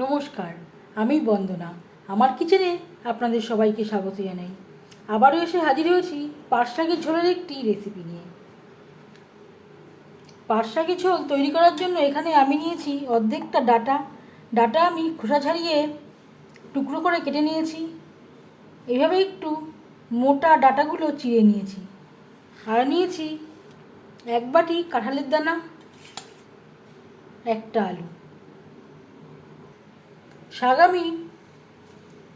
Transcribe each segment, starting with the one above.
নমস্কার, আমি বন্দনা। আমার কিচেনে আপনাদের সবাইকে স্বাগত জানাই। আবারও এসে হাজির হয়েছি শাকের ঝোলের একটি রেসিপি নিয়ে। শাকের ঝোল তৈরি করার জন্য এখানে আমি নিয়েছি অর্ধেকটা ডাটা। ডাটা আমি খোসা ছাড়িয়ে টুকরো করে কেটে নিয়েছি। এভাবে একটু মোটা ডাটাগুলো চিড়ে নিয়েছি। আর নিয়েছি এক বাটি কাঁঠালের দানা, একটা আলু। আমি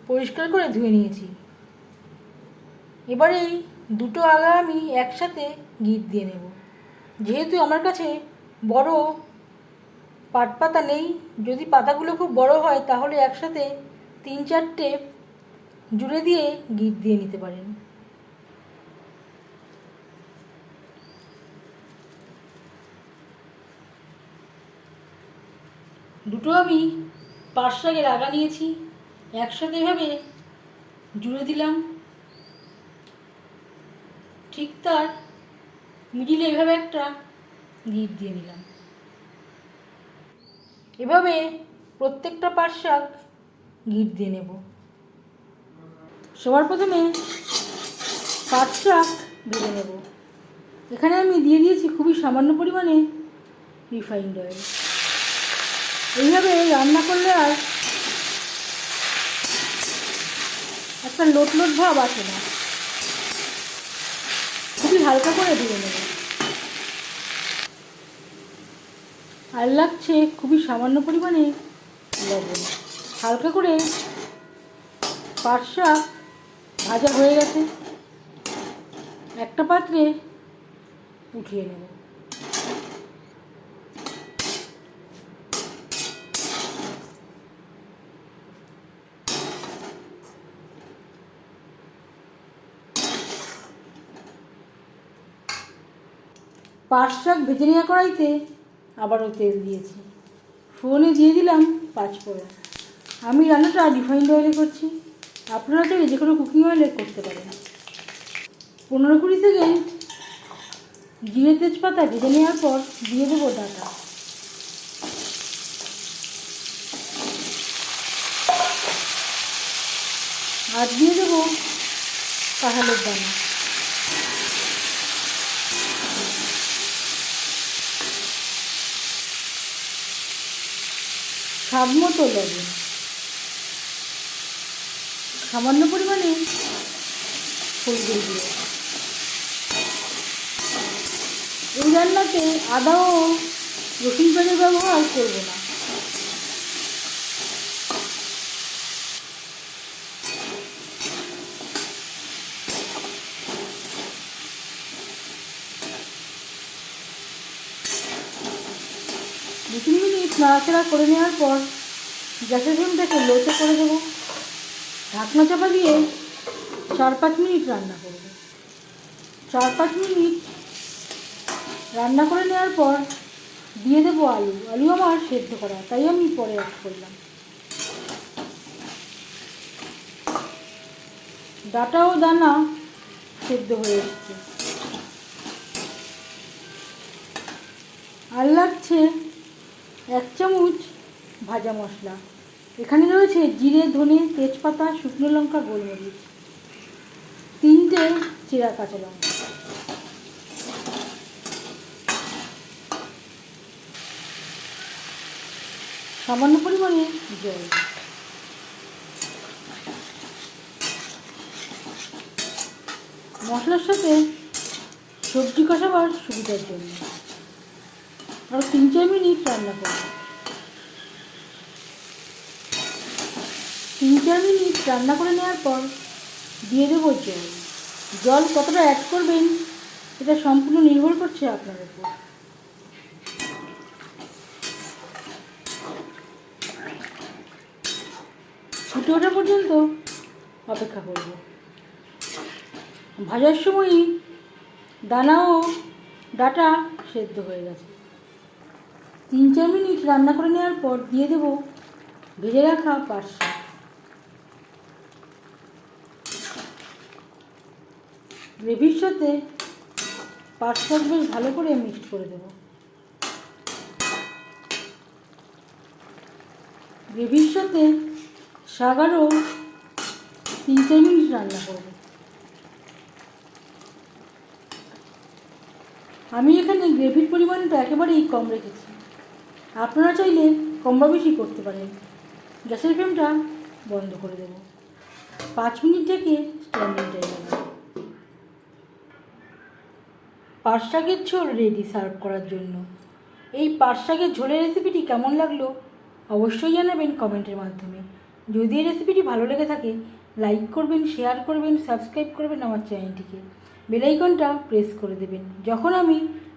পরিষ্কার করে ধুয়ে নিয়েছি। এবারে দুটো আগা আমি একসাথে গিট দিয়ে নেব। যেহেতু আমার কাছে বড় পাট পাতা নেই, যদি পাতাগুলো খুব বড় হয় তাহলে একসাথে তিন চারটে জুড়ে দিয়ে গিট দিয়ে নিতে পারেন। দুটো আমি শাকের আগা নিয়েছি, একসাথে এভাবে জুড়ে দিলাম। ঠিক তার মিডিলে এভাবে একটা গিট দিয়ে নিলাম এভাবে প্রত্যেকটা পাট শাক গিট দিয়ে নেব। সবার প্রথমে শাক ভেজে নেব। এখানে আমি দিয়ে দিয়েছি খুবই সামান্য পরিমাণে রিফাইন্ড অয়েল এইভাবে রান্না করলে আর একটা লোট লোট ভাব আসে না। খুবই হালকা করে দিয়ে নেব। আর লাগছে খুবই সামান্য পরিমাণে লবণ। হালকা করে পাট ভাজা হয়ে গেছে। একটা পাত্রে উঠিয়ে নেব। পাঁচ শাক ভেজে কড়াইতে আবারও তেল দিয়েছি। ফোনে দিয়ে দিলাম পাঁচ ফোড়ন। আমি রান্নাটা রিফাইন্ড অয়েলে করছি। আপনারা চাইলে যে কোনো কুকিং অয়েলে করতে পারেন। পনেরো কুড়ি সেকেন্ড জিরে তেজপাতা ভেজে নেওয়ার পর দিয়ে দেবো ডাটা। আর দিয়ে দেবো কাঁঠালের দানা। স্বাদ মতো লবণ সামান্য পরিমাণে হলুদের দিয়ে এই রান্নাতে আদা ও রসুন পেঁয়াজের ব্যবহার করব না। দু তিন মিনিট নাড়াচাড়া করে নেওয়ার পর গ্যাসের ফ্লেমটাকে লোতে করে দেবো। ঢাকনা চাপা দিয়ে চার পাঁচ মিনিট রান্না করব। চার পাঁচ মিনিট রান্না করে নেওয়ার পর দিয়ে দেবো আলু। আলু আমার সেদ্ধ করা, তাই আমি পরে অ্যাড করলাম। ডাটা ও দানা সেদ্ধ হয়ে এসছে। আর লাগছে এক চামচ ভাজা মশলা। এখানে রয়েছে জিরে, ধনে, তেজপাতা, শুকনো লঙ্কা, গোলমরিচ। তিনটে চেরা কাঁচা লঙ্কা। সামান্য পরিমাণে জল। মশলার সাথে সবজি কষাবার সুবিধার জন্য। আর তিন চার মিনিট রান্না করব। তিন চার মিনিট রান্না করে নেওয়ার পর দিয়ে দেবো জল। জল কতটা অ্যাড করবেন, এটা সম্পূর্ণ নির্ভর করছে আপনার উপর। ফুটে ওঠা পর্যন্ত অপেক্ষা করব। ভাজার সময়ই দানা ও ডাটা সেদ্ধ হয়ে গেছে। তিন চার মিনিট রান্না করে নেওয়ার পর দিয়ে দেবো ভেজে রাখা পার্শ্ব গ্রেভির সাথে পার্শ্ব বেশ ভালো করে মিক্সড করে দেবো। গ্রেভির সাথে আরও তিন চার মিনিট রান্না করব। আমি এখানে গ্রেভির পরিমাণটা একেবারেই কম রেখেছি। আপনারা চাইলে কম বেশি করতে পারেন। গ্যাসের ফ্লেমটা বন্ধ করে দেবো। পাঁচ মিনিট থেকে স্ট্যান্ডিং টাইম পাট শাকের ঝোল রেডি সার্ভ করার জন্য। এই পাট শাকের ঝোলের রেসিপিটি কেমন লাগল অবশ্যই জানাবেন কমেন্টের মাধ্যমে। যদি এই রেসিপিটি ভালো লেগে থাকে লাইক করবেন শেয়ার করবেন সাবস্ক্রাইব করবেন আমার চ্যানেলটিকে বেলাইকনটা প্রেস করে দেবেন। যখন আমি